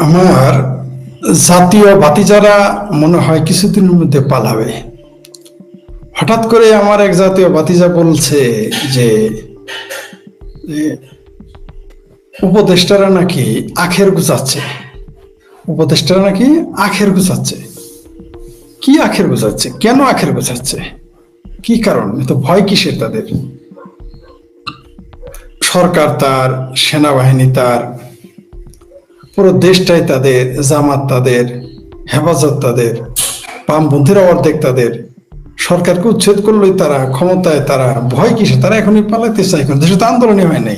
আমার জাতীয় ভাতিজারা মনে হয় কিছুদিনের মধ্যে পালাবে। হঠাৎ করে আমার এক জাতীয় ভাতিজা বলছে যে উপদেষ্টারা নাকি আখের গুছাচ্ছে। উপদেষ্টারা নাকি আখের গুছাচ্ছে। কি আখের গুছাচ্ছে? কেন আখের গুছাচ্ছে? কি কারণ? এত ভয় কিসের তাদের? সরকার তার, সেনাবাহিনী তার পুরো দেশটাই তাদের, জামাত তাদের, হেফাজত তাদের, বামপন্থীরা অর্ধেক তাদের। সরকারকে উচ্ছেদ করলেই তারা ক্ষমতায়, তারা ভয় কিসে? তারা এখনই পালাতে চায় এখন। দেশে তো আন্দোলনই হয় নাই।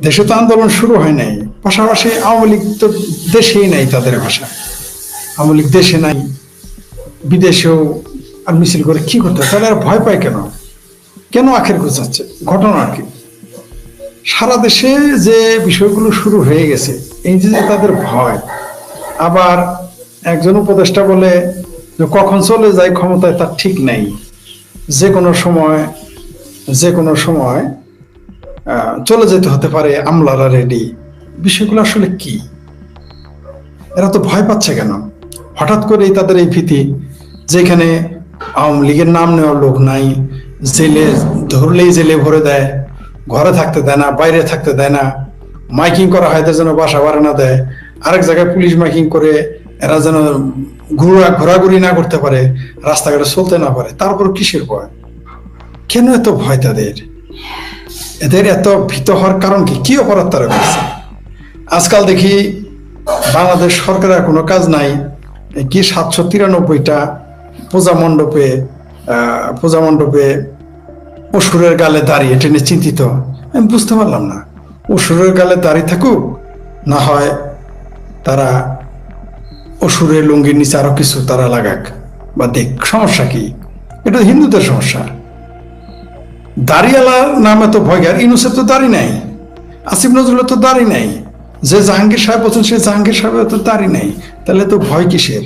দেশে তো আন্দোলন শুরু হয় নাই। পাশাপাশি আওয়ামী লীগ তো দেশেই নাই তাদের ভাষা। আওয়ামী লীগ দেশে নাই। বিদেশেও আর মিছিল করে কি করতে? তাহলে আর ভয় পায় কেন? কেন আখের গোছাচ্ছে? ঘটনা আর কি। সারা দেশে যে বিষয়গুলো শুরু হয়ে গেছে এই যে তাদের ভয়, আবার একজন উপদেষ্টা বলে যে কখন চলে যায় ক্ষমতায় তার ঠিক নেই। যে কোনো সময়, যে কোনো সময় চলে যেতে হতে পারে আমলারা রেডি বিষয়গুলো আসলে কি? এরা তো ভয় পাচ্ছে কেন? হঠাৎ করেই তাদের এই ভীতি, যেখানে আওয়ামী লীগের নাম নেওয়ার লোক নাই, জেলে ধরলেই জেলে ভরে দেয়, ঘরে থাকতে দেয় না, বাইরে থাকতে দেয় না। মাইকিং করা হয় যেন বাসা বাড়ে না দেয়। আরেক জায়গায় পুলিশ মাইকিং করে, এরা যেন ঘোরা ঘোরাঘুরি না করতে পারে, রাস্তাঘাটে চলতে না পারে, তারপর কিসের ভয়? কেন এত ভয় তাদের? এদের এত ভীত হওয়ার কারণ কি? কি অপরাধ তারা করছে? আজকাল দেখি বাংলাদেশ সরকারের কোনো কাজ নাই। কি সাতশো তিরানব্বইটা পূজা মণ্ডপে পূজা মণ্ডপে অসুরের গালে দাঁড়িয়ে টেনে চিন্তিত। আমি বুঝতে পারলাম না। অসুরের গালে দাঁড়িয়ে থাকুক, না হয় তারা অসুরের লুঙ্গির নিচে আরও কিছু তারা লাগাক। বা দেখ, সমস্যা কি? এটা হিন্দুদের সমস্যা। দাড়িওয়ালার নামে তো ভয়, আর ইনুসের তো দাড়ি নাই। আসিফ নজরুলের তো দাড়ি নাই। যে জাহাঙ্গীর সাহেব বলছেন সে জাহাঙ্গীর সাহেবের তো দাড়ি নাই। তাহলে তো ভয় কিসের?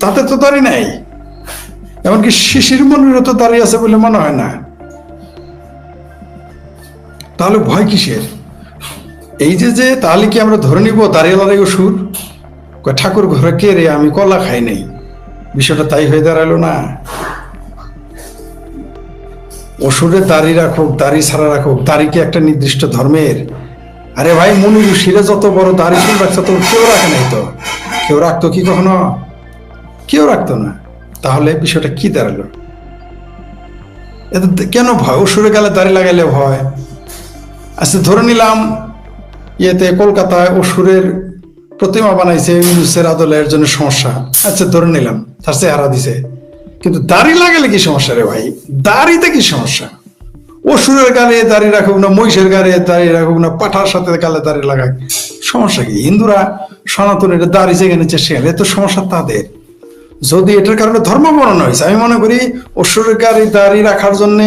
তাতে তো দাড়ি নাই। এমনকি শিশির মনিরও তো দাঁড়িয়ে আছে বলে মনে হয় না। তাহলে ভয় কিসের? এই যে যে তাহলে কি আমরা ধরে নিব দাঁড়িয়ে সুর? ঠাকুর ঘরে কে রে? আমি কলা খাই নাই। বিষয়টা তাই হয়ে দাঁড়াল না। অসুরে দাড়ি রাখুক, দাড়ি ছাড়া রাখুক, দাড়ি কি একটা নির্দিষ্ট ধর্মের? আরে ভাই, মনি ঋষিরা যত বড় দাড়ি চুল রাখছে তো কেউ রাখে নাই তো। কেউ রাখতো কি কখনো? কেউ রাখতো না। তাহলে বিষয়টা কি দাঁড়াল? এতে কেন ভয়? অসুরে গেলে দাড়ি লাগাইলে ভয়। আচ্ছা ধরে নিলাম ইয়েতে কলকাতায় অসুরের প্রতিমা বানাইছে ইউনুসের আদলে, এর জন্য সমস্যা। আচ্ছা ধরে নিলাম, তার চেহারা দিছে। কিন্তু দাড়ি লাগালে কি সমস্যা রে ভাই? দাড়িতে কি সমস্যা? অসুরের গালে দাড়ি রাখুক না, মহিষের গালে দাড়ি রাখুক না, পাঠার সাথে গালে দাড়ি লাগাক, সমস্যা কি? হিন্দুরা সনাতন এটা দাড়ি যেখানে সেখানে তো সমস্যা তাদের। যদি এটার কারণে ধর্ম অবমাননা হয়েছে, আমি মনে করি অসুরের গাড়ি দাড়ি রাখার জন্য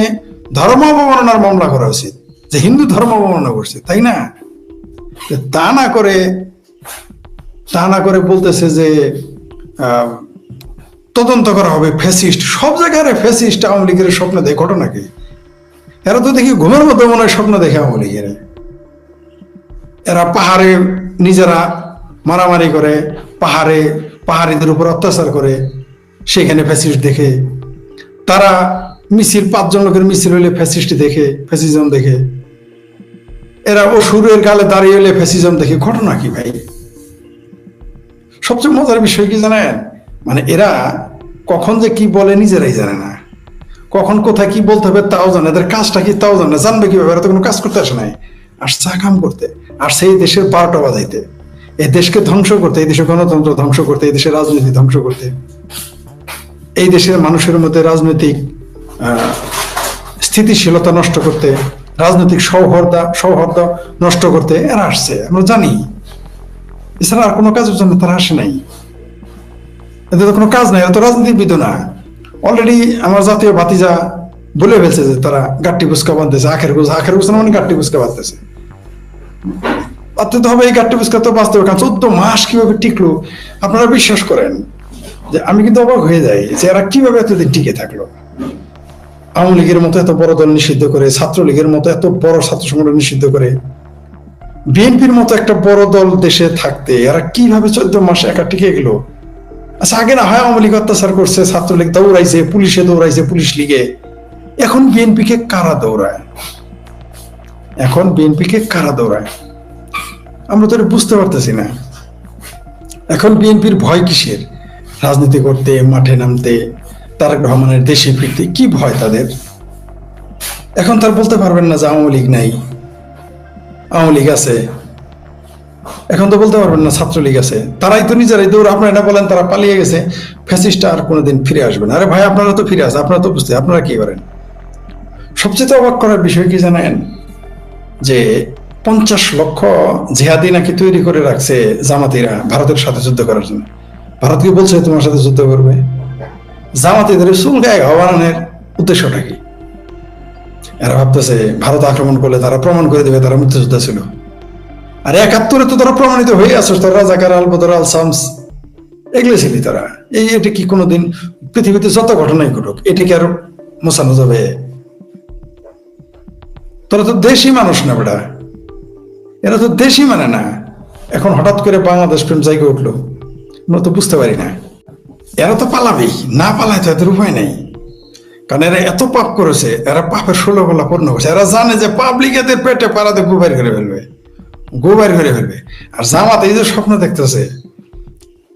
ধর্ম অবমাননার মামলা করা উচিত। যে হিন্দু ধর্ম অবমাননা করছে, তাই না? তা না করে, তা না করে বলতেছে যে তদন্ত করা হবে ফ্যাসিস্ট। সব জায়গায় ফ্যাসিস্ট আওয়ামী লীগের স্বপ্ন দেখে, ঘটনা কি? এরা তো দেখি ঘুমের মধ্যে মনে হয় স্বপ্ন দেখে আওয়ামী লীগের। এরা পাহাড়ে নিজেরা মারামারি করে, পাহাড়ে, পাহাড়িদের উপর অত্যাচার করে, সেখানে ফ্যাসিস্ট দেখে। তারা মিছিল, পাঁচজন লোকের মিছিল হইলে ফ্যাসিস্ট দেখে, ফ্যাসিজম দেখে। এরা অসুরের গালে দাঁড়িয়ে হলে ফ্যাসিজম দেখে ঘটনা কি ভাই? সবচেয়ে মজার বিষয় কি জানেন? মানে এরা কখন যে কি বলে নিজেরাই জানে না। কখন কোথায় কি বলতে হবে তাও জানে এদের কাজটা কি তাও জানে জানবে কীভাবে? এরা তো কোনো কাজ করতে আসে নাই। আর চা কাম করতে। আর সেই দেশের বারোটা বাজাইতে। এই দেশকে ধ্বংস করতে, এই দেশের গণতন্ত্র ধ্বংস করতে, এই দেশের রাজনীতি ধ্বংস করতে। এই দেশের মানুষের মধ্যে রাজনৈতিক স্থিতিশীলতা নষ্ট করতে। রাজনৈতিক সৌহার্দ্য সৌহার্দ্য নষ্ট করতে এরা আসছে, আমরা জানি। এছাড়া আর কোনো কাজের জন্য তারা আসে নাই। এদের তো কোনো কাজ নাই, এরা তো রাজনীতিবিদ না। অলরেডি আমার জাতীয় ভাতিজা বলে ফেলছে যে তারা গাট্টি ফুচকা বাঁধতেছে আখের গুছ আখের গুছ মানে গাট্টি ফুচকা বাঁধতেছে বাঁধতে তো হবে এই গাট্টি ফুচকা তো বাঁচতে হবে, কারণ চোদ্দ মাস কীভাবে টিকলো, আপনারা বিশ্বাস করেন। যে আমি কিন্তু অবাক হয়ে যাই যে এরা কীভাবে এতদিন টিকে থাকল। আওয়ামী লীগের মতো এত বড় দল নিষিদ্ধ করে, ছাত্রলীগের মতো এত বড় ছাত্র সংগঠন নিষিদ্ধ করে, বিএনপির মতো একটা বড় দল দেশে থাকতে এরা কীভাবে চোদ্দ মাসে একা টিকে গেল? আচ্ছা আগে না হয় আওয়ামী লীগ অত্যাচার করছে, ছাত্রলীগ দৌড়াইছে, পুলিশে দৌড়াইছে, পুলিশ লীগে। এখন বিএনপি কে কারা দৌড়ায়? এখন বিএনপি কে কারা দৌড়ায়? আমরা তো এটা বুঝতে পারতেছি না। এখন বিএনপির ভয় কিসের? রাজনীতি করতে, মাঠে নামতে তারেক রহমানের দেশে ফিরতে কি ভয় তাদের? এখন তার বলতে পারবেন না যে আওয়ামী লীগ নাই। আওয়ামী লীগ আছে। এখন তো বলতে পারবেন না ছাত্রলীগ আছে। তারাই তো নিজেরাই দৌড়, আপনারা এটা বলেন, তারা পালিয়ে গেছে। ফ্যাসিস্টটা আর কোনোদিন ফিরে আসবে না। আরে ভাই, আপনারা তো ফিরে আসে আপনারা তো বুঝতে আপনারা কি করেন? সবচেয়ে অবাক করার বিষয় কি জানেন? যে পঞ্চাশ লক্ষ জেহাদি নাকি তৈরি করে রাখছে জামাতিরা ভারতের সাথে যুদ্ধ করার জন্য। ভারত কি বলছে তোমার সাথে যুদ্ধ করবে? জামাতিদের গায়ে হওয়ানোর উদ্দেশ্যটা কি? এরা ভাবতেছে, ভারত আক্রমণ করলে তারা প্রমাণ করে দেবে তারা মুক্তিযোদ্ধা ছিল। আর একাত্তরে তো তারা প্রমাণিত হয়ে আছে, তোর রাজাকার আল বদর আল শামস এগুলো ছিলি তারা। এই এটা কি কোনোদিন পৃথিবীতে যত ঘটনাই ঘটুক এটিকে আরও মোছানো যাবে? তোরা তো দেশি মানুষ না বেটা। এরা তো দেশি মানে না। এখন হঠাৎ করে বাংলাদেশ প্রেম জায়গা উঠল। আমরা তো বুঝতে পারি না। এরা তো পালাবেই, না পালায় তো এদের উপায় নেই। কারণ এরা এত পাপ করেছে, এরা পাপের ষোলো বেলা পূর্ণ করছে এরা জানে যে পাবলিক এদের পেটে পাড়াতে গোবার করে ফেলবে গোবার করে ফেলবে। আর জামাত এই যে স্বপ্ন দেখতেছে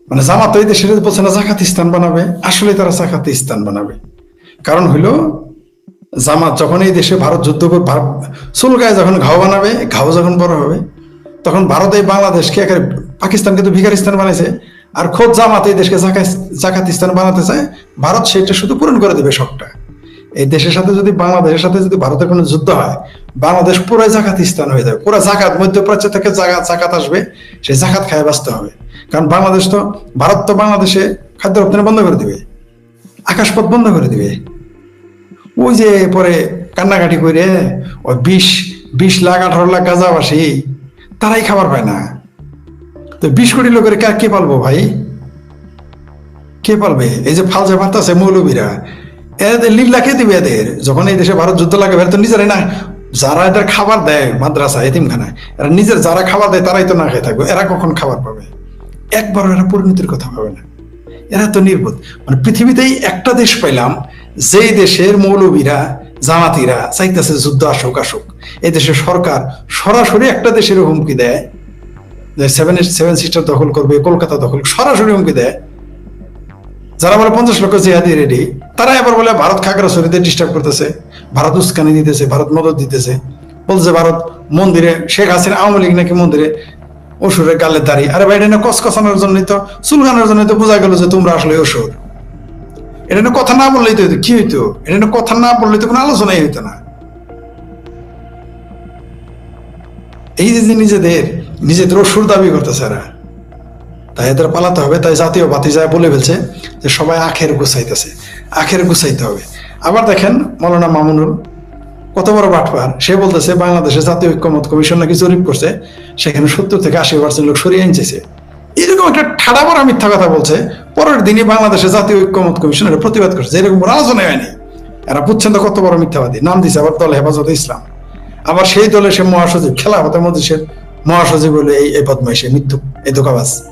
মানে জামাত এই দেশের বলছে না, জাকাত স্থান বানাবে আসলে তারা জাকাত স্থান বানাবে। কারণ হইল, জামাত যখন এই দেশে ভারত যুদ্ধ করে ভারত চুলকায় যখন ঘাও বানাবে, ঘাও যখন বড় হবে, তখন ভারত এই বাংলাদেশকে একেবারে পাকিস্তানকে তো ভিকারিস্তান বানাইছে আর খোদ জামাত এই দেশকে জাকাতিস্তান বানাতে চায়, ভারত সেটা শুধু পূরণ করে দেবে সবটা। এই দেশের সাথে যদি বাংলাদেশের সাথে যদি ভারতের কোনো যুদ্ধ হয়, বাংলাদেশ পুরো জাকাতিস্তান হয়ে যাবে। পুরো জাকাত, মধ্যপ্রাচ্য থেকে জাকাত জাকাত আসবে, সেই জাকাত খায় বাঁচতে হবে। কারণ বাংলাদেশ তো ভারত তো বাংলাদেশে খাদ্য রপ্তানি বন্ধ করে দিবে। আকাশপথ বন্ধ করে দিবে। ওই যে পরে কান্নাকাটি করে, ওই বিশ বিশ লাখ, আঠারো লাখ গাজাবাসী, তারাই খাবার পায় না। তো বিশ কোটি লোকের কে কে পালবো ভাই? কে পালবে? এই যে ফালজা ভাবতেছে মৌলবীরা। এদের লিল্লা কে দিবে এদের? যখন এই দেশে ভারত যুদ্ধ লাগে তো নিজেরাই না যারা এদের খাবার দেয় মাদ্রাসা এতিমখানায় এরা নিজের যারা খাবার দেয় তারাই তো না খেয়ে থাকবে। এরা কখন খাবার পাবে? একবার এরা পরিণতির কথা পাবে না। এরা তো নির্বোধ। মানে পৃথিবীতেই একটা দেশ পাইলাম, যেই দেশের মৌলবীরা, জামাতিরা চাইতেছে যুদ্ধ আসুক আসুক। এই দেশের সরকার সরাসরি একটা দেশের হুমকি দেয়। যে সেভেন সেভেন সিস্টার দখল করবে, কলকাতা দখল সরাসরি হুমকি দেয়। যারা বলে পঞ্চাশ লক্ষ জিহাদি রেডি তারা এবার বলে ভারত ডিস্টার্ব করতেছে, ভারত উস্কানি দিতেছে, ভারত মদত দিতেছে। বলছে ভারত মন্দিরে শেখ হাসিনা আওয়ামী লীগ নাকি মন্দিরে অসুরের গালের দাড়ি। আরে তো, চুলকানোর জন্যই তো বোঝা গেল যে তোমরা আসলে অসুর। এটা নিয়ে কথা না বললেই তো কি হইতো? এটা নিয়ে কথা না বললে তো কোনো আলোচনাই হইতো না। এই যে নিজেদের নিজেদের অসুর দাবি করতেছে এরা। তাই এদের পালাতে হবে, তাই জাতীয় বাতি যায় বলে ফেলছে যে সবাই আখের গুছাইতেছে, আখের গুছাইতে হবে। আবার দেখেন মৌলানা মামুনুল কত বড় বাটপার। সে বলতেছে, বাংলাদেশের জাতীয় ঐক্যমত কমিশন নাকি জরিপ করছে, সেখানে সত্তর থেকে আশি পার্সেন্ট লোক সরিয়ে আনছে এরকম একটা ঠাডা বড় মিথ্যা কথা বলছে, পরের দিনই বাংলাদেশের জাতীয় ঐক্যমত কমিশন এটা প্রতিবাদ করছে এরকম আলোচনা হয়নি। এরা বুঝছেন তো কত বড় মিথ্যাবাদী, নাম দিছে আবার দল হেফাজত ইসলাম। আবার সেই দলে সে মহাসচিব খেলা হতে মধ্যে মহাসচিব বলে এই এই বদমাইশে মৃত্যু এই ধোকাবাজ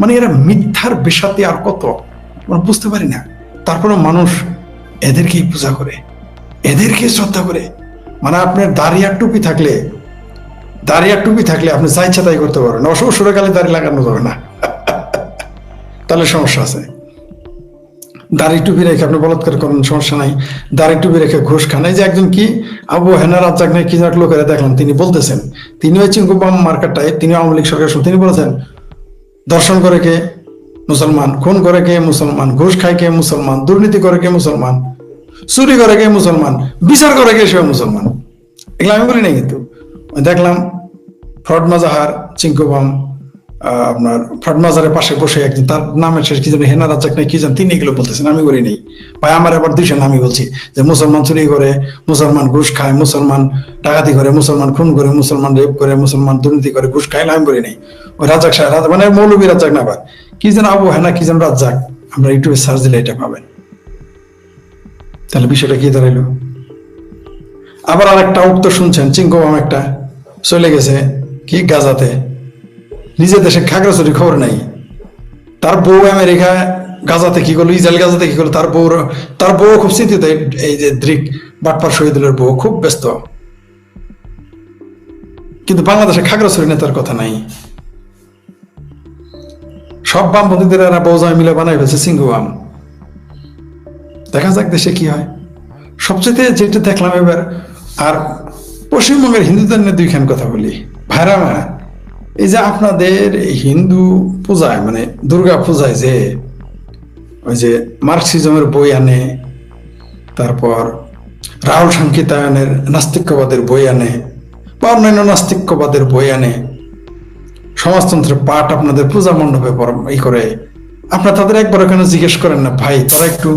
মানে এরা মিথ্যার বেশাতে আর কত? মানে বুঝতে পারি না। তারপরে মানুষ এদেরকেই পূজা করে, এদেরকে শ্রদ্ধা করে। মানে আপনার দাঁড়িয়ে টুপি থাকলে দাঁড়িয়ে টুপি থাকলে আপনি যা ইচ্ছা তাই করতে পারবেন। অবসরে কালে দাঁড়িয়ে লাগানো যাবে না। তাহলে সমস্যা আছে। দাড়ি টুপি রেখে আপনি বলৎকার করেন, সমস্যা নাই। দাড়ি টুপি রেখে ঘুষ খান। এই যে একজন কি আবু হেনা রাজ্জাক নাই কি যাক লোকেরা দেখলাম তিনি বলতেছেন, তিনি ওই চিঙ্কুবাম মার্কেটটায় তিনি আওয়ামী লীগ সরকার তিনি বলেছেন, দর্শন করে কে মুসলমান, খুন করে কে মুসলমান, ঘুষ খায় কে মুসলমান, দুর্নীতি করে কে মুসলমান, চুরি করে কে মুসলমান, বিচার করে কে সে মুসলমান। এগুলো আমি বলি নাই কিন্তু। দেখলাম ফ্রড মাজাহার চিঙ্কুবাম আপনার ফ্রড পাশে বসে একদিন তার নামের শেষ কি জানি, হেনা রাজ্জাক নাই, কি জান, তিনি এগুলো বলতেছেন, আমি করি নেই। ভাই, আমার আবার দুইশো আমি বলছি, যে মুসলমান চুরি করে, মুসলমান ঘুষ খায়, মুসলমান ডাকাতি করে, মুসলমান খুন করে, মুসলমান রেপ করে, মুসলমান দুর্নীতি করে, ঘুষ খায় আমি করি নেই। ওই রাজ্জাক সাহেব মানে মৌলবী রাজ্জাক না আবার। কি যেন আবু হেনা, কি যেন রাজ্জাক, আমরা ইউটিউবে সার্চ দিলে এটা পাবেন। তাহলে বিষয়টা কি দাঁড়াইলো? আবার আরেকটা উত্তর শুনছেন চিঙ্কবাম একটা, চলে গেছে, কি, গাজাতে। নিজের দেশে খাগড়াছড়ি খবর নাই। তার বউ আমেরিকা, গাজাতে কি করল, ইসরায়েল গাজাতে কি করল, তার বউ তার বউ খুব চিন্তিত এই- যে দ্রিক বাটপার শহীদুলের বউ, খুব ব্যস্ত। কিন্তু বাংলাদেশে খাগড়াছড়ি নেতার কথা নাই। সব বামপন্থীদের এরা বৌজায় মিলে বানাই ফেলছে সিঙ্গু বাম দেখা যাক দেশে কি হয়। সবচেয়ে যেটা দেখলাম এবার, আর পশ্চিমবঙ্গের হিন্দুদের নিয়ে দুইখান কথা বলি। ভাইরা এই যে আপনাদের হিন্দু পূজায় মানে দুর্গা পূজায় যে ওই যে মার্কসিজমের বই আনে, তারপর রাহুল সংকিতায়নের নাস্তিক্যবাদের বই আনে বা অন্যান্য নাস্তিক্যবাদের বই আনে, সমাজতন্ত্রের পাঠ আপনাদের পূজা মণ্ডপে ই করে, আপনার তাদের একবার ওখানে জিজ্ঞেস করেন না, ভাই, তারা একটু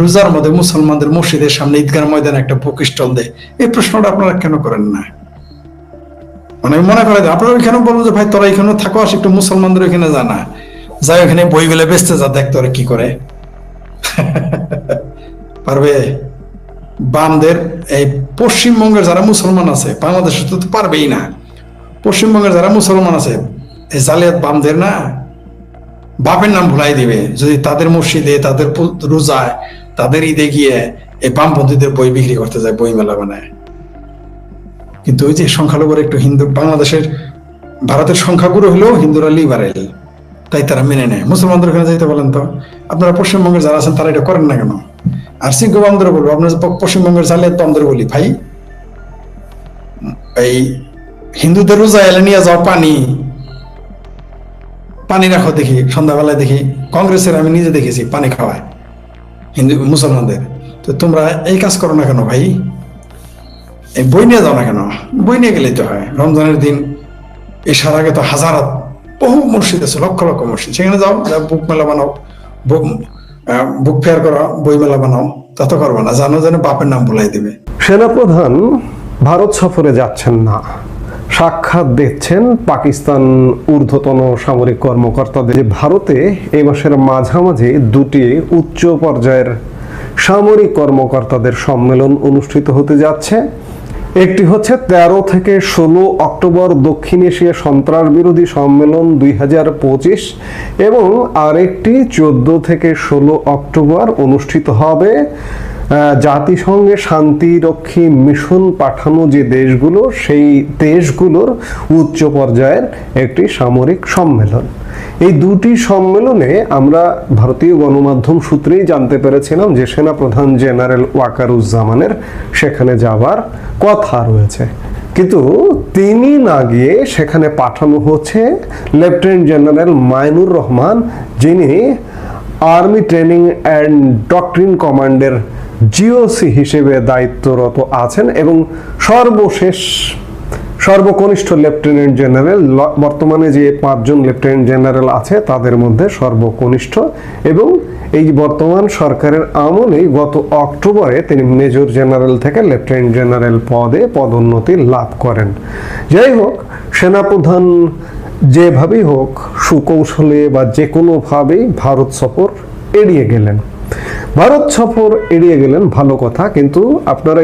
রোজার মধ্যে মুসলমানদের মসজিদের সামনে ঈদগার ময়দানে একটা বুক স্টল দেয়? এই প্রশ্নটা আপনারা কেন করেন না? মানে মনে করে আপনারা ওইখানে বলব যে, ভাই, তোরা এখানে থাকো, আস, একটু মুসলমানদের ওইখানে জানা যাই ওখানে বই বইগুলো বেচতে যা, দেখ তোরা কি করে। পারবে? বামদের, এই পশ্চিমবঙ্গের যারা মুসলমান আছে, বাংলাদেশে তো পারবেই না। পশ্চিমবঙ্গের যারা মুসলমান আছে, এই জালিয়াত বামদের না? বাপের নাম ভুলাই দিবে। যদি তাদের মসজিদে, তাদের রোজায়, তাদের ঈদে গিয়ে এই বামপন্থীদের বই বিক্রি করতে যায় বই মেলা বানায়। কিন্তু ওই যে সংখ্যালঘুর একটু হিন্দু, বাংলাদেশের, ভারতের সংখ্যাগুরু হলেও হিন্দুরা লিবারেল তাই তারা মেনে নেয়। মুসলমানদের ওখানে যাইতে বলেন তো, আপনারা পশ্চিমবঙ্গের যারা আছেন তারা এটা করেন না কেন? আর সিংহ বামদের বলব আপনার পশ্চিমবঙ্গের জালিয়াত বামদের বলি, ভাই। এই হিন্দুদের রোজা এলে নিয়ে যাও পানি। পানি রাখো দেখি, সন্ধ্যাবেলায় দেখি। কংগ্রেসের আমি নিজে দেখেছি পানি খাওয়ায়, হিন্দু, মুসলমানদের। তো তোমরা এই কাজ করো না কেন, ভাই? এই বই নিয়ে যাও না কেন? বই নিয়ে গেলেই তো হয়। রমজানের দিন এসার আগে তো হাজার বহু মসজিদ আছে, লক্ষ লক্ষ মসজিদ। সেখানে যাও বুক মেলা বানাও, বুক- ফেয়ার করো, বই মেলা বানাও, তা তো করবে না। জানো যেন বাপের নাম বলাই দেবে। সেনাপ্রধান, ভারত সফরে যাচ্ছেন না। সাক্ষাৎ দিচ্ছেন পাকিস্তান ঊর্ধ্বতন সামরিক কর্মকর্তাদের। ভারতে এই মাসের মাঝামাঝি দুটি উচ্চ পর্যায়ের সামরিক কর্মকর্তাদের সম্মেলন অনুষ্ঠিত হতে যাচ্ছে। একটি হচ্ছে ১৩ থেকে ষোলো অক্টোবর দক্ষিণ এশিয়া সন্ত্রাস বিরোধী সম্মেলন দুই হাজার পঁচিশ এবং আরেকটি চোদ্দ থেকে ষোলো অক্টোবর অনুষ্ঠিত হবে। জাতিসংঘে শান্তিরক্ষী মিশন পাঠানো যে দেশগুলো, সেই দেশগুলোর উচ্চ পর্যায়ের একটি সামরিক সম্মেলন। এই দুটি সম্মেলনে আমরা ভারতীয় গণমাধ্যম সূত্রেই জানতে পেরেছিলাম যে সেনাপ্রধান জেনারেল ওয়াকারুজ্জামানের সেখানে যাবার কথা রয়েছে। কিন্তু তিনি না গিয়ে সেখানে পাঠানো হচ্ছে লেফটেন্যান্ট জেনারেল মাইনুর রহমান, যিনি আর্মি ট্রেনিং অ্যান্ড ডক্ট্রিন কমান্ডের জিওসি হিসেবে দায়িত্বরত আছেন এবং সর্বশেষ সর্বকনিষ্ঠ লেফটেন্যান্ট জেনারেল বর্তমানে যে পাঁচজন লেফটেন্যান্ট জেনারেল আছে তাদের মধ্যে সর্বকনিষ্ঠ এবং এই বর্তমান সরকারের আমলেই গত অক্টোবরে তিনি মেজর জেনারেল থেকে লেফটেন্যান্ট জেনারেল পদে পদোন্নতি লাভ করেন। যাই হোক, সেনাপ্রধান যেভাবেই হোক, সুকৌশলে বা যে কোনোভাবেই ভারত সফর এড়িয়ে গেলেন। ভারত সফর এড়িয়ে গেলেন ভালো কথা কিন্তু আপনারা